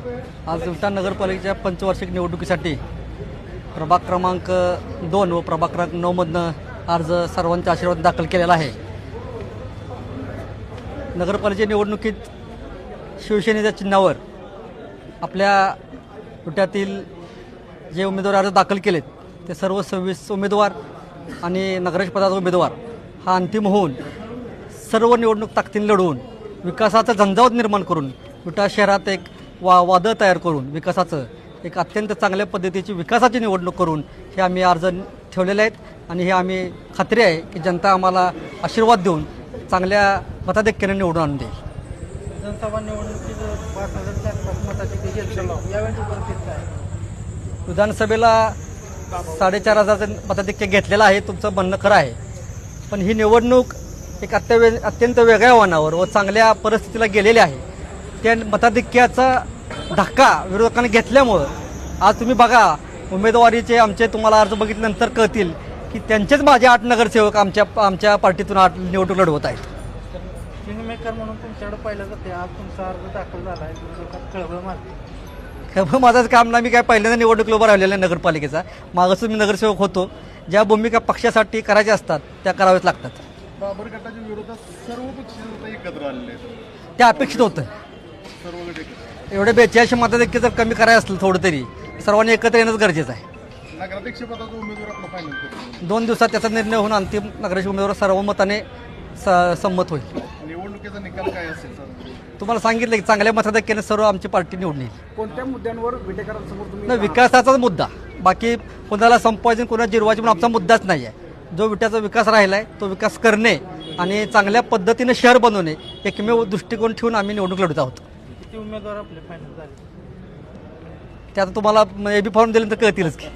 आज विटा नगरपालिकेच्या पंचवार्षिक निवडणुकीसाठी प्रभाग क्रमांक दोन व प्रभाग क्रमांक नऊमधनं अर्ज सर्वांच्या आशीर्वाद दाखल केलेला आहे. नगरपालिकेच्या निवडणुकीत शिवसेनेच्या चिन्हावर आपल्या विट्यातील जे उमेदवार अर्ज दाखल केलेत ते सर्व सव्वीस उमेदवार आणि नगराध्यक्ष पदाचा उमेदवार हा अंतिम होऊन सर्व निवडणूक ताकदीने लढवून विकासाचा झंझावत निर्माण करून विटा शहरात एक वा वादळ तयार करून विकासाचं एक अत्यंत चांगल्या पद्धतीची विकासाची निवडणूक करून हे आम्ही अर्ज ठेवलेले आहेत आणि हे आम्ही खात्री आहे की जनता आम्हाला आशीर्वाद देऊन चांगल्या मताधिक्याने निवडून आणून देईल. विधानसभा निवडणुकीत विधानसभेला साडेचार हजारचं मताधिक्य घेतलेलं आहे तुमचं म्हणणं खरं आहे. पण ही निवडणूक एक अत्यवे अत्यंत वेगळ्या वळणावर व चांगल्या परिस्थितीला गेलेली आहे. त्या मताधिक्याचा धक्का विरोधकांनी घेतल्यामुळं आज तुम्ही बघा उमेदवारीचे आमचे तुम्हाला अर्ज बघितल्यानंतर कळतील की त्यांचेच माझे आठ नगरसेवक आमच्या आमच्या पार्टीतून आठ निवडणूक लढवत आहेत. किंगमेकर म्हणून तुमच्याकडे पाहिलं जाते आज तुमचा अर्ज दाखल झाला आहे. मारते माझंच काम ना मी काय पहिल्यांदा निवडणूक उभा राहिलेला आहे नगरपालिकेचा. मागसून मी नगरसेवक होतो. ज्या भूमिका पक्षासाठी करायच्या असतात त्या कराव्याच लागतात. बाबर गटाच्या विरोधात सर्व पक्ष एकत्र आलेले आहेत. ते अपेक्षित होतं. एवढे बेचाळीसशे मताधिक्य जर कमी करायचं असलं थोडं तरी सर्वांनी एकत्र येणंच गरजेचं आहे. दोन दिवसात त्याचा निर्णय होऊन अंतिम नगराध्यक्ष उमेदवार सर्वमताने स संमत होईल. निवडणुकीचा निकाल काय असेल सर? तुम्हाला सांगितलं की चांगल्या मताधिक्याने सर्व आमची पार्टी निवडून येईल. कोणत्या मुद्द्यांवर विटेकरांसमोर तुम्ही नाही विकासाचाच मुद्दा. बाकी कोणाला संपवायचं कोणाला जिरवायची पण आमचा मुद्दाच नाही आहे. जो विट्याचा विकास राहिला आहे तो विकास करणे आणि चांगल्या पद्धतीने शहर बनवणे एकमेव दृष्टिकोन ठेवून आम्ही निवडणूक लढत आहोत. उमेदवार आपले फायनल झाले. ते आता तुम्हाला ए बी फॉर्म दिल्यानंतर कळतीलच की.